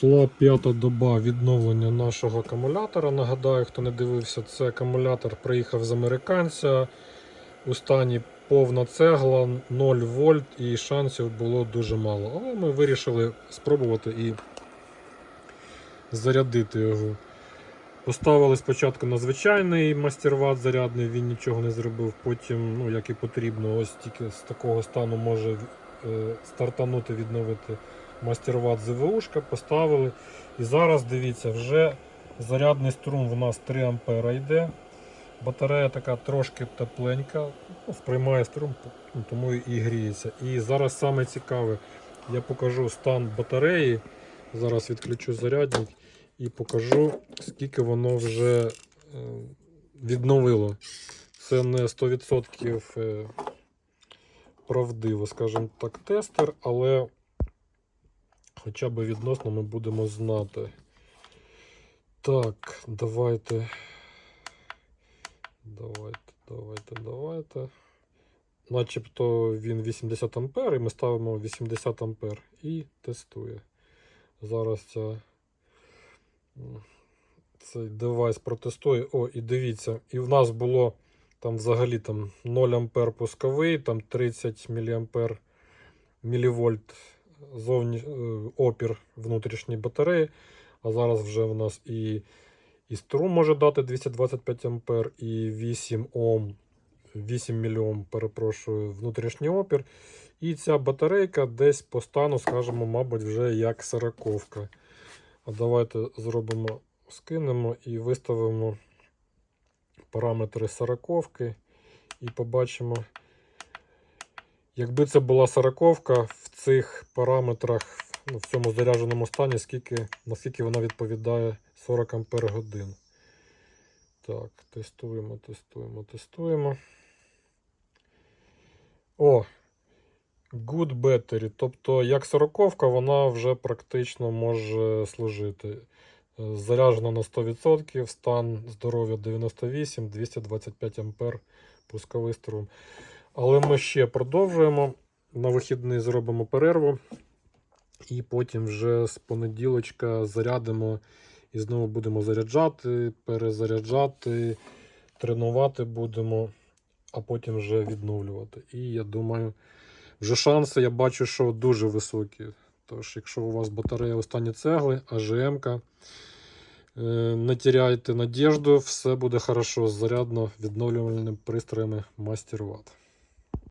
Пішла п'ята доба відновлення нашого акумулятора. Нагадаю, хто не дивився, це акумулятор приїхав з американця у стані повна цегла, 0 вольт і шансів було дуже мало. Але ми вирішили спробувати і зарядити його. Поставили спочатку на звичайний мастерват зарядний, він нічого не зробив. Потім, ну як і потрібно, ось тільки з такого стану може е, стартанути, відновити мастерват ЗВУшка, поставили. І зараз дивіться, вже зарядний струм в нас 3 ампера йде. Батарея така трошки тепленька, ну, сприймає струм, ну, тому і гріється. І зараз саме цікаве, я покажу стан батареї. Зараз відключу зарядник і покажу, скільки воно вже е, відновило. Це не 100% е, правдиво, скажімо так, тестер, але хоча б відносно ми будемо знати. Так, давайте. Давайте, давайте, давайте. Начебто він 80 ампер, і ми ставимо 80 ампер і тестує. Зараз ця, цей девайс протестує. О, і дивіться, і в нас було там взагалі там 0 ампер пусковий, там 30 міліампер мілівольт зовні, е, опір внутрішньої батареї. А зараз вже в нас і, і струм може дати 225 ампер, і 8 Ом, 8 мільйом, перепрошую, внутрішній опір. І ця батарейка десь по стану, скажімо, мабуть, вже як сороковка. А давайте зробимо, скинемо і виставимо параметри сороковки. І побачимо, якби це була сороковка цих параметрах, ну, в цьому зарядженому стані, скільки, наскільки вона відповідає 40 ампер годин. Так, тестуємо, тестуємо, тестуємо. О, Good Battery. Тобто, як сороковка, вона вже практично може служити. Заряджена на 100%, стан здоров'я 98, 225 ампер пусковий струм. Але ми ще продовжуємо. На вихідний зробимо перерву. І потім вже з понеділочка зарядимо і знову будемо заряджати, перезаряджати, тренувати будемо, а потім вже відновлювати. І я думаю, вже шанси я бачу, що дуже високі. Тож, якщо у вас батарея останні цегли, АЖМ-ка, е, не теряйте надіжду, все буде хорошо зарядно відновлювальними пристроями MasterWatt.